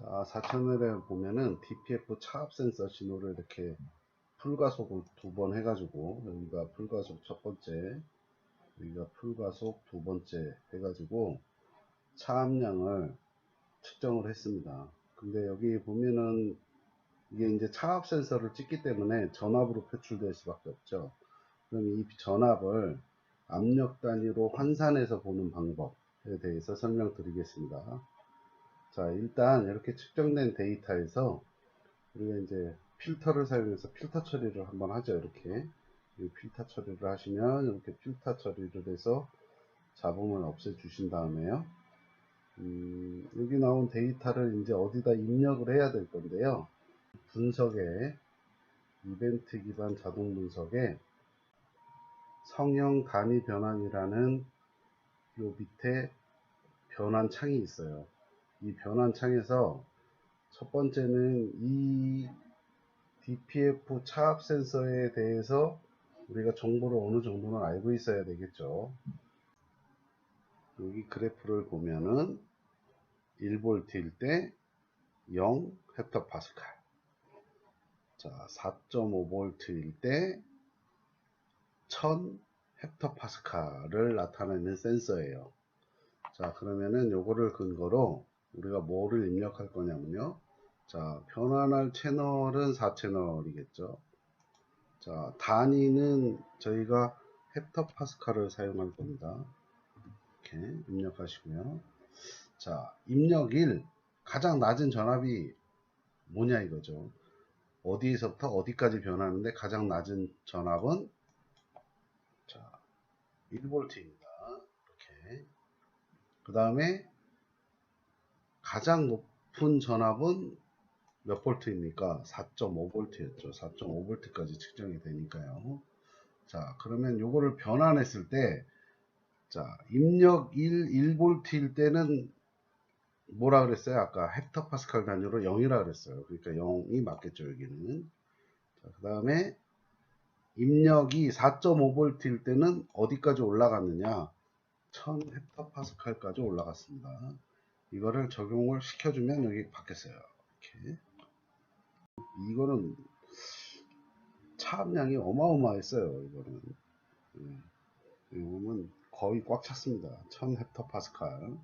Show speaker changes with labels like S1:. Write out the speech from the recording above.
S1: 자, 4채널에 보면은 DPF 차압 센서 신호를 이렇게 풀가속을 두 번 해가지고 여기가 풀가속 첫 번째 여기가 풀가속 두 번째 해가지고 차압량을 측정을 했습니다. 근데 여기 보면은 이게 이제 차압 센서를 찍기 때문에 전압으로 표출될 수밖에 없죠. 그럼 이 전압을 압력 단위로 환산해서 보는 방법에 대해서 설명드리겠습니다. 자, 일단 이렇게 측정된 데이터에서 우리가 이제 필터를 사용해서 필터 처리를 한번 하죠. 이렇게 이 필터 처리를 하시면 이렇게 필터 처리를 해서 잡음을 없애 주신 다음에요. 음, 여기 나온 데이터를 이제 어디다 입력을 해야 될 건데요. 분석에 이벤트 기반 자동 분석에 성형 단위 변환이라는 요 밑에 변환 창이 있어요. 이 변환 창에서 첫 번째는 이 DPF 차압 센서에 대해서 우리가 정보를 어느 정도는 알고 있어야 되겠죠. 여기 그래프를 보면은 1볼트일 때 0 헥토파스칼. 자, 4.5볼트일 때 1000 헥토파스칼을 나타내는 센서예요. 자, 그러면은 요거를 근거로 우리가 뭐를 입력할 거냐면요. 자, 변환할 채널은 4채널이겠죠. 자, 단위는 저희가 헥토파스칼을 사용할 겁니다. 이렇게 입력하시고요. 자, 입력 1. 가장 낮은 전압이 뭐냐 이거죠. 어디에서부터 어디까지 변하는데 가장 낮은 전압은 자, 1V입니다. 이렇게. 그 다음에 가장 높은 전압은 몇 볼트입니까? 4.5볼트였죠. 4.5볼트까지 측정이 되니까요. 자, 그러면 요거를 변환했을 때, 자, 입력 1, 1볼트일 때는 뭐라 그랬어요? 아까 헥토파스칼 단위로 0이라 그랬어요. 그러니까 0이 맞겠죠, 여기는. 자, 그 다음에 입력이 4.5볼트일 때는 어디까지 올라갔느냐? 1000 헥토파스칼까지 올라갔습니다. 이거를 적용을 시켜주면 여기 바뀌었어요. 이렇게. 이거는 차압량이 어마어마했어요. 이거는. 예. 이 보면 거의 꽉 찼습니다. 1000 헥토파스칼.